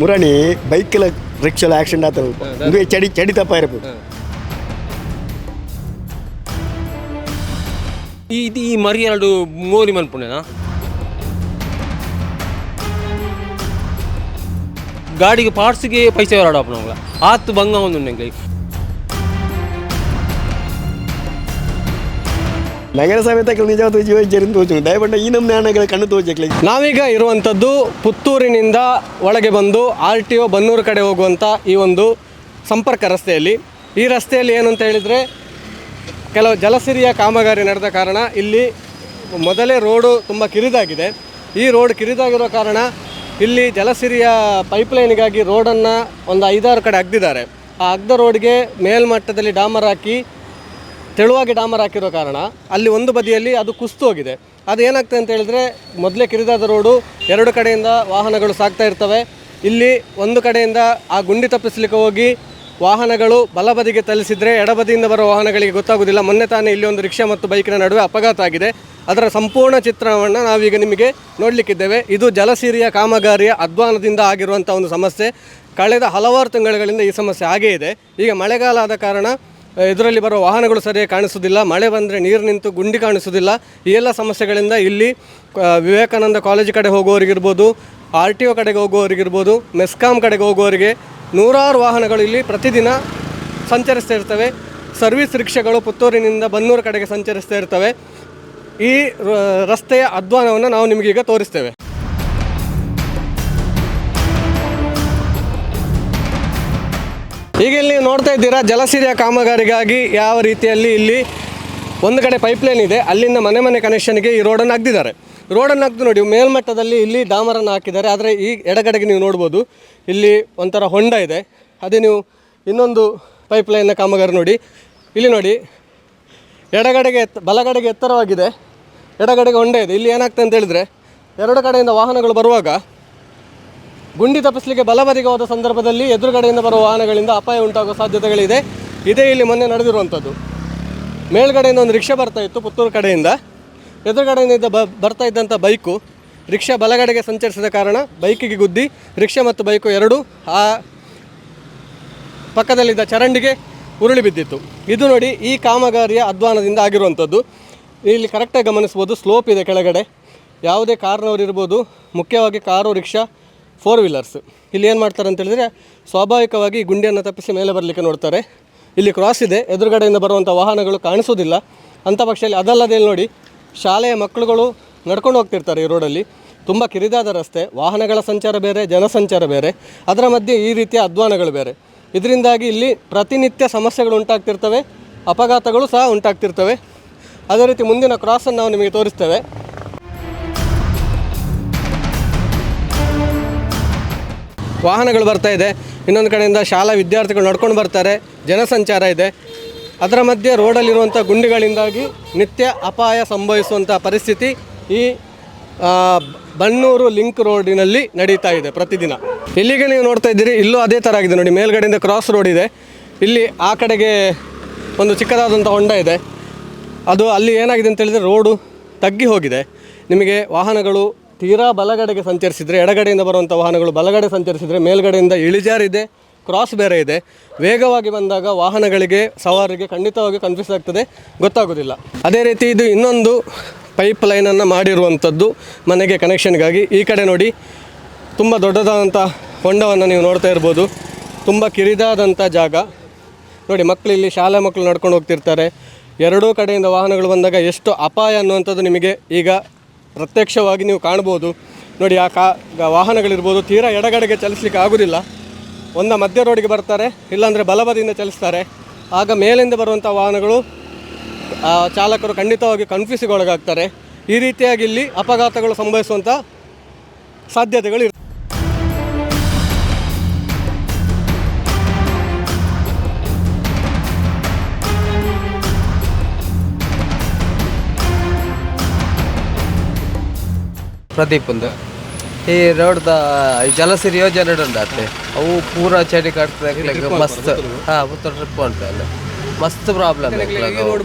ಮುರಣಿ ಬೈಕೆಲ್ಲ ರಿಕ್ಷಾಲ accident ಆತ ಇಂದು ಚಡಿ ಚಡಿ ತಪ್ಪ ಇರಬೇಕು. ಈ ಇದು ಈ ಮರಿ ಎರಡು ಮೋರಿ ಮನ್ಪುಣೆನಾ ಗಾಡಿಗೆ ಪಾರ್ಟ್ಸ್ಗೆ ಪೈಸೆ ಹೊರಡಪ್ಪ ನಮ್ಗೆ. ಆತು ಬಂಗ ಒಂದು ನಂಗೆ. ನಗರ ಸಮೇತ ನಿಜವಾದ ಜೀವ ಜರಿನ್ ತೋಚು ದಯವಿಟ್ಟು ಈ ನಮ್ಮ ನಾಣ್ಯಗಳ ಕಣ್ಣು ತೋಚಕ್ಲಿ ನಾವೀಗ ಇರುವಂಥದ್ದು ಪುತ್ತೂರಿನಿಂದ ಒಳಗೆ ಬಂದು ಆರ್ ಟಿ ಒ ಬನ್ನೂರು ಕಡೆ ಹೋಗುವಂಥ ಈ ಒಂದು ಸಂಪರ್ಕ ರಸ್ತೆಯಲ್ಲಿ. ಈ ರಸ್ತೆಯಲ್ಲಿ ಏನು ಅಂತ ಹೇಳಿದರೆ, ಕೆಲವು ಜಲಸಿರಿಯ ಕಾಮಗಾರಿ ನಡೆದ ಕಾರಣ ಇಲ್ಲಿ ಮೊದಲೇ ರೋಡು ತುಂಬ ಕಿರಿದಾಗಿದೆ. ಈ ರೋಡ್ ಕಿರಿದಾಗಿರೋ ಕಾರಣ ಇಲ್ಲಿ ಜಲಸಿರಿಯ ಪೈಪ್ಲೈನಿಗಾಗಿ ರೋಡನ್ನು ಒಂದು ಐದಾರು ಕಡೆ ಅಗ್ದಿದ್ದಾರೆ. ಆ ಅಗ್ದ ರೋಡ್ಗೆ ಮೇಲ್ಮಟ್ಟದಲ್ಲಿ ಡಾಮರ್ ಹಾಕಿ ತೆಳುವಾಗಿ ಡಾಮರ್ ಹಾಕಿರೋ ಕಾರಣ ಅಲ್ಲಿ ಒಂದು ಬದಿಯಲ್ಲಿ ಅದು ಕುಸ್ತು ಹೋಗಿದೆ. ಅದು ಏನಾಗ್ತದೆ ಅಂತ ಹೇಳಿದ್ರೆ ಮೊದಲೇ ಕಿರಿದಾದ ರೋಡು ಎರಡು ಕಡೆಯಿಂದ ವಾಹನಗಳು ಸಾಗ್ತಾ ಇರ್ತವೆ. ಇಲ್ಲಿ ಒಂದು ಕಡೆಯಿಂದ ಆ ಗುಂಡಿ ತಪ್ಪಿಸ್ಲಿಕ್ಕೆ ಹೋಗಿ ವಾಹನಗಳು ಬಲಬದಿಗೆ ತಲಿಸಿದರೆ ಎಡಬದಿಯಿಂದ ಬರೋ ವಾಹನಗಳಿಗೆ ಗೊತ್ತಾಗೋದಿಲ್ಲ. ಮೊನ್ನೆ ತಾನೇ ಇಲ್ಲಿ ಒಂದು ರಿಕ್ಷಾ ಮತ್ತು ಬೈಕಿನ ನಡುವೆ ಅಪಘಾತ ಆಗಿದೆ. ಅದರ ಸಂಪೂರ್ಣ ಚಿತ್ರಣವನ್ನು ನಾವೀಗ ನಿಮಗೆ ನೋಡಲಿಕ್ಕಿದ್ದೇವೆ. ಇದು ಜಲಸಿರಿಯ ಕಾಮಗಾರಿಯ ಅಧ್ವಾನದಿಂದ ಆಗಿರುವಂಥ ಒಂದು ಸಮಸ್ಯೆ. ಕಳೆದ ಹಲವಾರು ತಿಂಗಳುಗಳಿಂದ ಈ ಸಮಸ್ಯೆ ಆಗೇ ಇದೆ. ಈಗ ಮಳೆಗಾಲ ಆದ ಕಾರಣ ಇದರಲ್ಲಿ ಬರೋ ವಾಹನಗಳು ಸರಿಯಾಗಿ ಕಾಣಿಸೋದಿಲ್ಲ ಮಳೆ ಬಂದರೆ ನೀರು ನಿಂತು ಗುಂಡಿ ಕಾಣಿಸೋದಿಲ್ಲ ಈ ಎಲ್ಲ ಸಮಸ್ಯೆಗಳಿಂದ ಇಲ್ಲಿ ವಿವೇಕಾನಂದ ಕಾಲೇಜ್ ಕಡೆ ಹೋಗುವವರಿಗಿರ್ಬೋದು, ಆರ್ ಟಿ ಒ ಕಡೆಗೆ ಹೋಗುವವರಿಗಿರ್ಬೋದು, ಮೆಸ್ಕಾಂ ಕಡೆಗೆ ಹೋಗುವವರಿಗೆ ನೂರಾರು ವಾಹನಗಳು ಇಲ್ಲಿ ಪ್ರತಿದಿನ ಸಂಚರಿಸ್ತಾ ಇರ್ತವೆ. ಸರ್ವಿಸ್ ರಿಕ್ಷಾಗಳು ಪುತ್ತೂರಿನಿಂದ ಬನ್ನೂರು ಕಡೆಗೆ ಸಂಚರಿಸ್ತಾ ಇರ್ತವೆ. ಈ ರಸ್ತೆಯ ಅಧ್ವಾನವನ್ನು ನಾವು ನಿಮಗೀಗ ತೋರಿಸ್ತೇವೆ. ಈಗ ಇಲ್ಲಿ ನೀವು ನೋಡ್ತಾ ಇದ್ದೀರಾ, ಜಲಸಿರಿಯ ಕಾಮಗಾರಿಗಾಗಿ ಯಾವ ರೀತಿಯಲ್ಲಿ ಇಲ್ಲಿ ಒಂದು ಕಡೆ ಪೈಪ್ಲೈನ್ ಇದೆ. ಅಲ್ಲಿಂದ ಮನೆ ಮನೆ ಕನೆಕ್ಷನ್ಗೆ ಈ ರೋಡನ್ನು ಅಗ್ದಿದ್ದಾರೆ ರೋಡನ್ನು ಅಗ್ದು ನೋಡಿ, ಮೇಲ್ಮಟ್ಟದಲ್ಲಿ ಇಲ್ಲಿ ಡಾಮರನ್ನು ಹಾಕಿದ್ದಾರೆ. ಆದರೆ ಈ ಎಡಗಡೆಗೆ ನೀವು ನೋಡ್ಬೋದು, ಇಲ್ಲಿ ಒಂಥರ ಹೊಂಡ ಇದೆ. ಅದೇ ನೀವು ಇನ್ನೊಂದು ಪೈಪ್ಲೈನ್ನ ಕಾಮಗಾರಿ ನೋಡಿ. ಇಲ್ಲಿ ನೋಡಿ, ಎಡಗಡೆಗೆ ಎತ್ತ ಬಲಗಡೆಗೆ ಎತ್ತರವಾಗಿದೆ. ಎಡಗಡೆಗೆ ಹೊಂಡ ಇದೆ. ಇಲ್ಲಿ ಏನಾಗ್ತದೆ ಅಂತ ಹೇಳಿದ್ರೆ, ಎರಡು ಕಡೆಯಿಂದ ವಾಹನಗಳು ಬರುವಾಗ ಗುಂಡಿ ತಪ್ಪಿಸಲಿಕ್ಕೆ ಬಲಬದಿಗೆ ಹೋದ ಸಂದರ್ಭದಲ್ಲಿ ಎದುರುಗಡೆಯಿಂದ ಬರುವ ವಾಹನಗಳಿಂದ ಅಪಾಯ ಉಂಟಾಗುವ ಸಾಧ್ಯತೆಗಳಿದೆ. ಇದೇ ಇಲ್ಲಿ ಮೊನ್ನೆ ನಡೆದಿರುವಂಥದ್ದು. ಮೇಲ್ಗಡೆಯಿಂದ ಒಂದು ರಿಕ್ಷಾ ಬರ್ತಾ ಇತ್ತು ಪುತ್ತೂರು ಕಡೆಯಿಂದ. ಎದುರುಗಡೆಯಿಂದ ಬ ಬರ್ತಾ ಇದ್ದಂಥ ಬೈಕು ರಿಕ್ಷಾ ಬಲಗಡೆಗೆ ಸಂಚರಿಸಿದ ಕಾರಣ ಬೈಕಿಗೆ ಗುದ್ದಿ ರಿಕ್ಷಾ ಮತ್ತು ಬೈಕು ಎರಡೂ ಆ ಪಕ್ಕದಲ್ಲಿದ್ದ ಚರಂಡಿಗೆ ಉರುಳಿ ಬಿದ್ದಿತ್ತು. ಇದು ನೋಡಿ ಈ ಕಾಮಗಾರಿಯ ಅಧ್ವಾನದಿಂದ ಆಗಿರುವಂಥದ್ದು. ಇಲ್ಲಿ ಕರೆಕ್ಟಾಗಿ ಗಮನಿಸ್ಬೋದು, ಸ್ಲೋಪ್ ಇದೆ ಕೆಳಗಡೆ. ಯಾವುದೇ ಕಾರ್ನವರಿರ್ಬೋದು ಮುಖ್ಯವಾಗಿ ಕಾರು, ರಿಕ್ಷಾ ಫೋರ್ ವೀಲರ್ಸ್ ಇಲ್ಲಿ ಏನು ಮಾಡ್ತಾರೆ ಅಂತ ಹೇಳಿದ್ರೆ, ಸ್ವಾಭಾವಿಕವಾಗಿ ಗುಂಡಿಯನ್ನು ತಪ್ಪಿಸಿ ಮೇಲೆ ಬರಲಿಕ್ಕೆ ನೋಡ್ತಾರೆ. ಇಲ್ಲಿ ಕ್ರಾಸ್ ಇದೆ, ಎದುರುಗಡೆಯಿಂದ ಬರುವಂಥ ವಾಹನಗಳು ಕಾಣಿಸೋದಿಲ್ಲ ಅಂಥ ಪಕ್ಷದಲ್ಲಿ ಅದಲ್ಲದೆ ನೋಡಿ, ಶಾಲೆಯ ಮಕ್ಕಳುಗಳು ನಡ್ಕೊಂಡು ಹೋಗ್ತಿರ್ತಾರೆ ಈ ರೋಡಲ್ಲಿ ತುಂಬ ಕಿರಿದಾದ ರಸ್ತೆ, ವಾಹನಗಳ ಸಂಚಾರ ಬೇರೆ, ಜನಸಂಚಾರ ಬೇರೆ. ಅದರ ಮಧ್ಯೆ ಈ ರೀತಿಯ ಅಧ್ವಾನಗಳು ಬೇರೆ. ಇದರಿಂದಾಗಿ ಇಲ್ಲಿ ಪ್ರತಿನಿತ್ಯ ಸಮಸ್ಯೆಗಳು ಉಂಟಾಗ್ತಿರ್ತವೆ, ಅಪಘಾತಗಳು ಸಹ ಉಂಟಾಗ್ತಿರ್ತವೆ. ಅದೇ ರೀತಿ ಮುಂದಿನ ಕ್ರಾಸನ್ನು ನಾವು ನಿಮಗೆ ತೋರಿಸ್ತೇವೆ. ವಾಹನಗಳು ಬರ್ತಾ ಇದೆ. ಇನ್ನೊಂದು ಕಡೆಯಿಂದ ಶಾಲಾ ವಿದ್ಯಾರ್ಥಿಗಳು ನಡ್ಕೊಂಡು ಬರ್ತಾರೆ. ಜನಸಂಚಾರ ಇದೆ. ಅದರ ಮಧ್ಯೆ ರೋಡಲ್ಲಿರುವಂಥ ಗುಂಡಿಗಳಿಂದಾಗಿ ನಿತ್ಯ ಅಪಾಯ ಸಂಭವಿಸುವಂಥ ಪರಿಸ್ಥಿತಿ ಈ ಬಣ್ಣೂರು ಲಿಂಕ್ ರೋಡಿನಲ್ಲಿ ನಡೀತಾ ಇದೆ ಪ್ರತಿದಿನ. ಇಲ್ಲಿಗೆ ನೀವು ನೋಡ್ತಾ ಇದ್ದೀರಿ, ಇಲ್ಲೂ ಅದೇ ಥರ ಆಗಿದೆ. ನೋಡಿ, ಮೇಲ್ಗಡೆಯಿಂದ ಕ್ರಾಸ್ ರೋಡ್ ಇದೆ. ಇಲ್ಲಿ ಆ ಕಡೆಗೆ ಒಂದು ಚಿಕ್ಕದಾದಂಥ ಹೊಂಡ ಇದೆ. ಅದು ಅಲ್ಲಿ ಏನಾಗಿದೆ ಅಂತ ಹೇಳಿದರೆ ರೋಡು ತಗ್ಗಿ ಹೋಗಿದೆ. ನಿಮಗೆ ವಾಹನಗಳು ತೀರಾ ಬಲಗಡೆಗೆ ಸಂಚರಿಸಿದರೆ ಎಡಗಡೆಯಿಂದ ಬರುವಂಥ ವಾಹನಗಳು ಬಲಗಡೆ ಸಂಚರಿಸಿದರೆ ಮೇಲ್ಗಡೆಯಿಂದ ಇಳಿಜಾರಿದೆ ಕ್ರಾಸ್ ಬೇರೆ ಇದೆ. ವೇಗವಾಗಿ ಬಂದಾಗ ವಾಹನಗಳಿಗೆ, ಸವಾರಿಗೆ ಖಂಡಿತವಾಗಿ ಕನ್ಫ್ಯೂಸ್ ಆಗ್ತದೆ, ಗೊತ್ತಾಗೋದಿಲ್ಲ. ಅದೇ ರೀತಿ ಇದು ಇನ್ನೊಂದು ಪೈಪ್ ಲೈನನ್ನು ಮಾಡಿರುವಂಥದ್ದು ಮನೆಗೆ ಕನೆಕ್ಷನ್ಗಾಗಿ ಈ ಕಡೆ ನೋಡಿ, ತುಂಬ ದೊಡ್ಡದಾದಂಥ ಹೊಂಡವನ್ನು ನೀವು ನೋಡ್ತಾ ಇರ್ಬೋದು. ತುಂಬ ಕಿರಿದಾದಂಥ ಜಾಗ. ನೋಡಿ ಮಕ್ಕಳು ಇಲ್ಲಿ ಶಾಲೆ ಮಕ್ಕಳು ನಡ್ಕೊಂಡು ಹೋಗ್ತಿರ್ತಾರೆ. ಎರಡೂ ಕಡೆಯಿಂದ ವಾಹನಗಳು ಬಂದಾಗ ಎಷ್ಟು ಅಪಾಯ ಅನ್ನುವಂಥದ್ದು ನಿಮಗೆ ಈಗ ಪ್ರತ್ಯಕ್ಷವಾಗಿ ನೀವು ಕಾಣ್ಬೋದು. ನೋಡಿ, ಆ ಕಾ ವಾಹನಗಳಿರ್ಬೋದು, ತೀರಾ ಎಡಗಡೆಗೆ ಚಲಿಸಲಿಕ್ಕೆ ಆಗೋದಿಲ್ಲ. ಒಂದ ಮಧ್ಯ ರೋಡಿಗೆ ಬರ್ತಾರೆ, ಇಲ್ಲಾಂದರೆ ಬಲಬದಿಯಿಂದ ಚಲಿಸ್ತಾರೆ. ಆಗ ಮೇಲಿಂದ ಬರುವಂಥ ವಾಹನಗಳು ಚಾಲಕರು ಖಂಡಿತವಾಗಿ ಕನ್ಫ್ಯೂಸಿಗೆ ಒಳಗಾಗ್ತಾರೆ. ಈ ರೀತಿಯಾಗಿ ಇಲ್ಲಿ ಅಪಘಾತಗಳು ಸಂಭವಿಸುವಂಥ ಸಾಧ್ಯತೆಗಳು ಪ್ರದೀಪ್ ಒಂದು. ಈ ರೋಡ್ದ ಜಲಸಿರಿ ಯೋಜನೆ ಉಂಟು ಅತ್ತೆ ಅವು ಪೂರ ಚಳಿ ಕಟ್ತದೆ ಮಸ್ತ್. ಹಾ ಉತ್ತರ ಟ್ರಿಪ್ ಉಂಟು ಅಲ್ಲಿ. ಮಸ್ತ್ ಪ್ರಾಬ್ಲಮ್ ರೋಡ್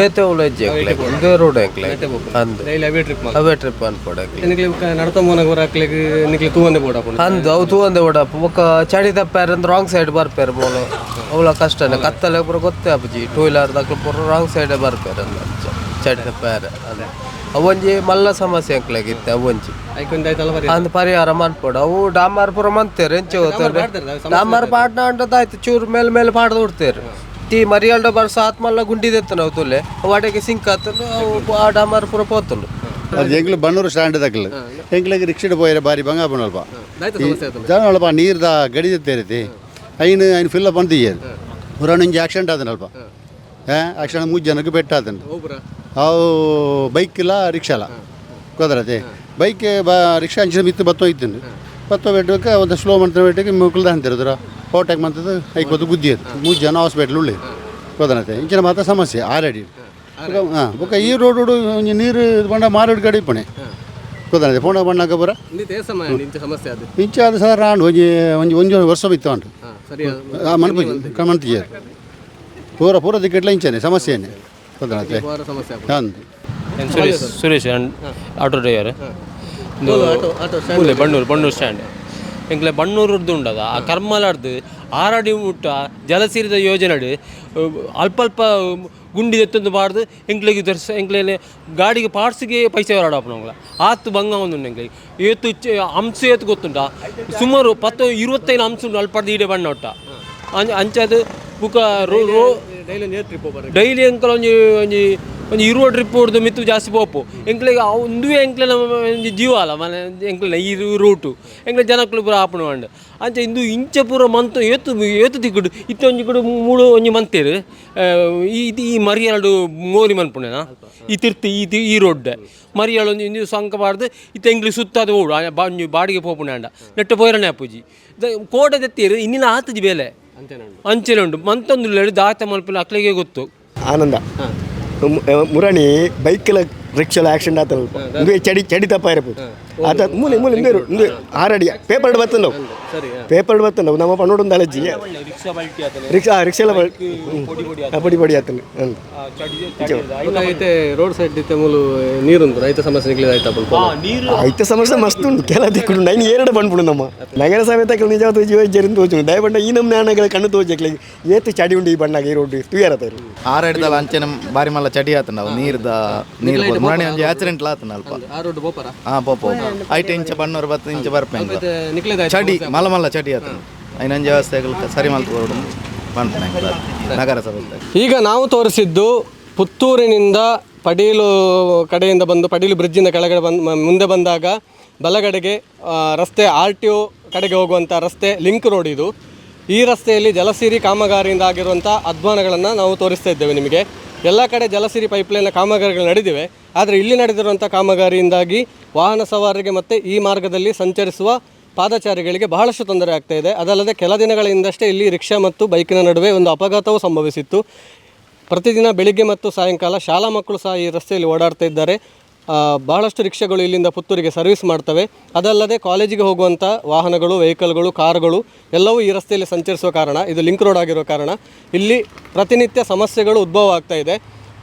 ಬೇತೆ ರೋಡ್ ಹೆಜ್ಜೆ ಇದೇ ರೋಡ್ ಅವೇ ಟ್ರಿಪ್ ಅಂದು ಅವು ತೂವಂದೆ ಓಡಪ್ಪ ಒಕ್ಕ ಚಡಿ ತಪ್ಪಾರ ಅಂದ್ರೆ ರಾಂಗ್ ಸೈಡ್ ಬರ್ಪಾರ ಬೋಲು ಅವಳ ಕಷ್ಟನೇ ಕತ್ತಲೆ ಪೂರ ಗೊತ್ತೇ ಅಪ್ಪಜಿ. ಟೂ ವೀಲರ್ ದಾಖಲೆ ಪೂರ ರಾಂಗ್ ಸೈಡ್ ಬರ್ಪಾರ ಚಡಿ ತಪ್ಪಾರ ಅದೇ ಅವೊಂಜಿ ಮಲ್ಲ ಸಮಸ್ಯೆ ಎಂಕ್ಲಾಗಿತ್ತೆ ಅವೊಂಜಿ. ಬರೀ ಅಂದ್ ಪರಿಹಾರ ಮಾಡ್ಕೊಡು. ಅವು ಡಾಮರ್ ಪುರ ಮಂತೇರು ಎಂಚ ಹೋಗ್ತಾರೆ. ಡಾಮರ್ ಪಾಡ್ನ ಅಂಡದಾಯ್ತು ಚೂರು ಮೇಲೆ ಮೇಲೆ ಪಾಡ್ದು ಉಡ್ತೇರು ಟೀ ಮರಿಯಾಲ್ಡ ಬರ್ಸ ಆತ್ಮಲ್ಲ ಗುಂಡಿದೆ ನಾವು ತುಲೆ. ವಾಡೆಗೆ ಸಿಂಕ್ ಆತನು ಅವು ಆ ಡಾಮರ್ ಪುರ ಪೋತನು ಅದು ಎಂಕ್ಲು ಬನ್ನೂರು ಸ್ಟ್ಯಾಂಡ್ ದಕ್ಕಲು ಎಂಗ್ಲಿಗೆ ರಿಕ್ಷಿಡ್ ಪೋಯಿರ ಬಾರಿ ಬಂಗ ಬಣ್ಣಲ್ಪ ಜನಲ್ಪ ನೀರ್ದ ಗಡಿ ತೇರಿತಿ. ಐನು ಐನು ಫಿಲ್ಲ ಪುರಾಣ ಇಂಜಿ ಆಕ್ಸಿಡೆಂಟ್ ಆದನಲ್ಪ ಆಕ್ಸಿಡೆಂಟ್ ಮೂರು ಜನಕ್ಕೆ ಬೆಟ್ಟ ಆತನ ಅವು ಬೈಕ್ ಇಲ್ಲ ರಿಕ್ಷಾ ಇಲ್ಲ ಕುದರತೆ ಬೈಕ್ ಬ ರಿಕ್ಷಾ ಅಂಚಿನ ಮಿತ್ತು ಬತ್ತೋ ಇದ್ದೇನೆ ಬತ್ತೋ ಬೆಟ್ಟಕ್ಕೆ ಒಂದು ಸ್ಲೋ ಮಾಡ್ತಾರೆ ಬೆಟ್ಟಕ್ಕೆ ಮುಕ್ಕಲ್ದ ಅಂತಿರೋದ್ರ ಹೋಟೆಕ್ ಮಂತದ್ದು ಐಕ್ ಬತ್ತು ಗುದ್ದಿ ಅದು ಮೂರು ಜನ ಹಾಸ್ಪಿಟ್ಲ್ ಉಳ್ಳಿ. ಕುದರತೆ ಇಂಚಿನ ಮಾತ್ರ ಸಮಸ್ಯೆ ಆಲ್ರೆಡಿ ಹಾಂ ಬೊಕ್ಕ ಈ ರೋಡ್ ಒಂಜಿ ನೀರು ಇದು ಬಂಡ ಮಾರೋಡ್ ಕಡೆ ಪಣೆ ಕುದರತೆ ಫೋನ್ ಬಣ್ಣಕ್ಕೆ ಬರ? ಇಂಚ ಸಮಸ್ಯೆ ಅದು? ಸಹ ರಾಂಡ್ ಒಂಜಿ ಒಂಜಿ ಒಂಜಿ ವರ್ಷ ಬಿತ್ತು ಅಂಟು ಮಣ್ಣು ಸರಿ ಕಮಂತಿಜಿ ಪೂರ ಪೂರ ದಿಕ್ಕಿಟ್ಲ ಇಂಚನೆ ಸಮಸ್ಯೆನೆ ಕುದರತೆ ಸಮಸ್ಯೆ Suresh? Suresh auto driver Bannur Bannur stand ಎಂಕ್ಲೆ ಬಣ್ಣೂರದ್ದು ಉಂಡದ ಆ ಕರ್ಮಲಾಡ್ದು ಆರಡಿ ಮುಟ್ಟ ಜಲಸೀರಿದ ಯೋಜನೆ ಅಲ್ಪ ಅಲ್ಪ ಗುಂಡಿ ಎತ್ತೊಂದು ಬಾರ್ದು ಎಂಕ್ಲೆಗೆ ದರ್ಶ ಎಂಕ್ಲೆ ಗಾಡಿಗೆ ಪಾರ್ಟ್ಸ್ಗೆ ಪೈಸೆ ಹೊರಡಪ್ಪ ನಮ್ಗೆ ಆತು ಭಂಗ ಒಂದು ಎಂಕ್ಲೆ ಏತು ಅಂಶ ಏತು ಗೊತ್ತುಂಟ? ಸುಮಾರು ಪತ್ತು ಇರುವತ್ತೈದು ಅಂಶ ಉಂಟು ಅಲ್ಪಡ್ದು ಈಡೆ ಬಣ್ಣ ಒಟ್ಟ. ಅಂಚ ಅಂಚದು ಬುಕ ರೋ ರೋ ಡೈಲಿ ಎಂಕಲ್ ಒಂಜಿ ಒಂಜಿ ಒಂಜಿ ಇರುವ ಟ್ರಿಪ್ ಹೊಡೆದು ಮಿತ್ತು ಜಾಸ್ತಿ ಪೋಪು ಎಂಕ್ಲೆಗೆ ಒಂದುವೇ ಎಂಕ್ಲೆ ನಮ್ಮ ಒಂಜಿ ಜೀವ ಅಲ್ಲ, ಮನೆ ಎಂಕ್ಲೆ ಈ ರೂಟು ಎಂಕ್ಲೆ ಜನಕ್ಲು ಪೂರ ಆಪಣ ಮಂಡ್ ಅಂಚ ಇಂದು ಇಂಚ ಪೂರ ಮಂತ್, ಏತು ಏತು ತಿಕ್ಕುಡು, ಇತ್ತು ಒಂಜಿ ಕಡೆ ಮೂಳು ಒಂಜಿ ಮಂತೇರು ಇದು ಈ ಮರಿಯಾಡು ಮೋರಿ ಮನ್ಪುಣೆನ? ಈ ತಿರ್ತಿ, ಈ ಈ ರೋಡ್ ಮರಿಯಾಳು ಒಂಜಿ ಇಂದು ಸಂಕ ಬಾರ್ದು ಇತ್ತ ಎಂಕ್ಲಿ ಸುತ್ತಾದ ಓಡು ಬಾಡಿಗೆ ಪೋಪುಣೆ ಅಂಡ. ನೆಟ್ಟ ಪೋಯ್ರನೆ ಅಪ್ಪುಜಿ. ಕೋಟೆ ತೆತ್ತಿರು ಇನ್ನಿನ ಆತಜಿ ಬೇಲೆ. ಅಂಚನೆ ಉಂಟು ಮಂತೊಂದು ಹೇಳಿ ದಾತ ಮಲ್ಪನ ಅಕ್ಲಿಗೆ ಗೊತ್ತು. ಆನಂದ. ಮುರಣಿ ಬೈಕ್ಲ ಲ ಆಕ್ಸಿಡೆಂಟ್ ಆತಲ್ಲ. ಚಡಿ ಚಡಿ ತಪ್ಪ ಇರಬಹುದು ಅದ ಮೂಲೆ ಮೂಲೆ ಇಂದೇರು ಇಂದು ಆರಡಿಯ ಪೇಪರ್ ಬತ್ತಂಡವು ಪೇಪರ್ ಬತ್ತಂಡವು ನಮ್ಮ ಪಣ್ಣೋಡೊಂದು ಅಲಜ್ಜಿ ರಿಕ್ಷಾ ರಿಕ್ಷೆಲ್ಲ ಪೊಡಿ ಪಡಿ ಆತನು. ಐತೆ ರೋಡ್ ಸೈಡ್ ಮೂಲ ನೀರು ನೀರುಂದು ರೈತ ಸಮಸ್ಯೆ ಐತೆ ಸಮಸ್ಯೆ ಮಸ್ತ್ ಉಂಟು. ಕೆಲ ದಿಕ್ಕುಂಡು ನೈನ್ ಎರಡು ಬಂದ್ಬಿಡು ನಮ್ಮ. ನಗರ ಸಮೇತ ನಿಜ ಜೀವ ಜರಿನ್ ತೋಚು ದಯಬಂಡ ಈ ನಮ್ಮ ನಾಣಗಳ ಕಣ್ಣು ತೋಚಕ್ಲೆ ಏತು ಚಡಿ ಉಂಡು ಈ ಬಣ್ಣಾಗ ಈ ರೋಡ್ ತುಯಾರ ತರು. ಆರಡಿದ ಅಂಚೆನ ಬಾರಿ ಮಲ್ಲ ಚಡಿ ಆತನ ನೀರ್ದ ನೀರು ಮುರಾಣಿ ಒಂದು ಆಕ್ಸಿಡೆಂಟ್ ಆತನ ಅಲ್ಪ. ಆ ರೋಡ್ ಹಾಂ ಬೋಪ. ಐಟು ಇಂಚ ಬಣ್ಣ ಬತ್ತು ಇಂಚ ಬರ್ಪೆಂಗ ಚಡಿ ಮಲ ಮಲ್ಲ ಚಡಿ ಆತ ಐನಂಜ ವ್ಯವಸ್ಥೆಗಳು ಸರಿ ಮಲ್ಕೋಡು ನಗರಸಭೆ. ಈಗ ನಾವು ತೋರಿಸಿದ್ದು ಪುತ್ತೂರಿನಿಂದ ಪಡೀಲು ಕಡೆಯಿಂದ ಬಂದು ಪಡೀಲು ಬ್ರಿಡ್ಜಿಂದ ಕೆಳಗಡೆ ಬಂದು ಮುಂದೆ ಬಂದಾಗ ಬಲಗಡೆಗೆ ರಸ್ತೆ ಆರ್ ಟಿ ಒ ಕಡೆಗೆ ಹೋಗುವಂಥ ರಸ್ತೆ ಲಿಂಕ್ ರೋಡ್ ಇದು. ಈ ರಸ್ತೆಯಲ್ಲಿ ಜಲಸಿರಿ ಕಾಮಗಾರಿಯಿಂದ ಆಗಿರುವಂಥ ಅಧ್ವಾನಗಳನ್ನು ನಾವು ತೋರಿಸ್ತಾ ಇದ್ದೇವೆ ನಿಮಗೆ. ಎಲ್ಲ ಕಡೆ ಜಲಸಿರಿ ಪೈಪ್ಲೈನ್ನ ಕಾಮಗಾರಿಗಳು ನಡೆದಿವೆ. ಆದರೆ ಇಲ್ಲಿ ನಡೆದಿರುವಂಥ ಕಾಮಗಾರಿಯಿಂದಾಗಿ ವಾಹನ ಸವಾರರಿಗೆ ಮತ್ತು ಈ ಮಾರ್ಗದಲ್ಲಿ ಸಂಚರಿಸುವ ಪಾದಚಾರಿಗಳಿಗೆ ಬಹಳಷ್ಟು ತೊಂದರೆ ಆಗ್ತಾ ಇದೆ. ಅದಲ್ಲದೆ ಕೆಲ ದಿನಗಳ ಹಿಂದಷ್ಟೇ ಇಲ್ಲಿ ರಿಕ್ಷಾ ಮತ್ತು ಬೈಕಿನ ನಡುವೆ ಒಂದು ಅಪಘಾತವೂ ಸಂಭವಿಸಿತ್ತು. ಪ್ರತಿದಿನ ಬೆಳಿಗ್ಗೆ ಮತ್ತು ಸಾಯಂಕಾಲ ಶಾಲಾ ಮಕ್ಕಳು ಸಹ ಈ ರಸ್ತೆಯಲ್ಲಿ ಓಡಾಡ್ತಾ ಇದ್ದಾರೆ. ಬಹಳಷ್ಟು ರಿಕ್ಷಾಗಳು ಇಲ್ಲಿಂದ ಪುತ್ತೂರಿಗೆ ಸರ್ವಿಸ್ ಮಾಡ್ತವೆ. ಅದಲ್ಲದೆ ಕಾಲೇಜಿಗೆ ಹೋಗುವಂಥ ವಾಹನಗಳು, ವೆಹಿಕಲ್ಗಳು, ಕಾರುಗಳು ಎಲ್ಲವೂ ಈ ರಸ್ತೆಯಲ್ಲಿ ಸಂಚರಿಸುವ ಕಾರಣ, ಇದು ಲಿಂಕ್ ರೋಡ್ ಆಗಿರೋ ಕಾರಣ ಇಲ್ಲಿ ಪ್ರತಿನಿತ್ಯ ಸಮಸ್ಯೆಗಳು ಉದ್ಭವ ಆಗ್ತಾ ಇದೆ.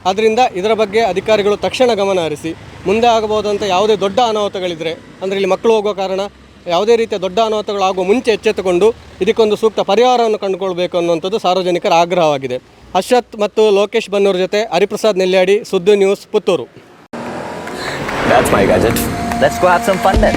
ಆದ್ದರಿಂದ ಇದರ ಬಗ್ಗೆ ಅಧಿಕಾರಿಗಳು ತಕ್ಷಣ ಗಮನ ಹರಿಸಿ ಮುಂದೆ ಆಗಬಹುದಂಥ ಯಾವುದೇ ದೊಡ್ಡ ಅನಾಹುತಗಳಿದ್ರೆ, ಅಂದರೆ ಇಲ್ಲಿ ಮಕ್ಕಳು ಹೋಗೋ ಕಾರಣ ಯಾವುದೇ ರೀತಿಯ ದೊಡ್ಡ ಅನಾಹುತಗಳಾಗುವ ಮುಂಚೆ ಎಚ್ಚೆತ್ತುಕೊಂಡು ಇದಕ್ಕೊಂದು ಸೂಕ್ತ ಪರಿಹಾರವನ್ನು ಕಂಡುಕೊಳ್ಬೇಕು ಅನ್ನುವಂಥದ್ದು ಸಾರ್ವಜನಿಕರ ಆಗ್ರಹವಾಗಿದೆ ಅಶ್ವಥ್ ಮತ್ತು ಲೋಕೇಶ್ ಬನ್ನೂರ್ ಜೊತೆ Hariprasad Nelyadi Suddi news Puttur That's my gadget. Let's go have some fun then.